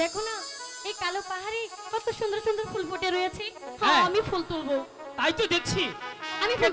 দেখো না এই কালো পাহাড়ে কত সুন্দর সুন্দর ফুল ফুটে রয়েছে। হ্যাঁ। আমি ফুল তুলবো। তাই তো দেখছি। আমি ফুল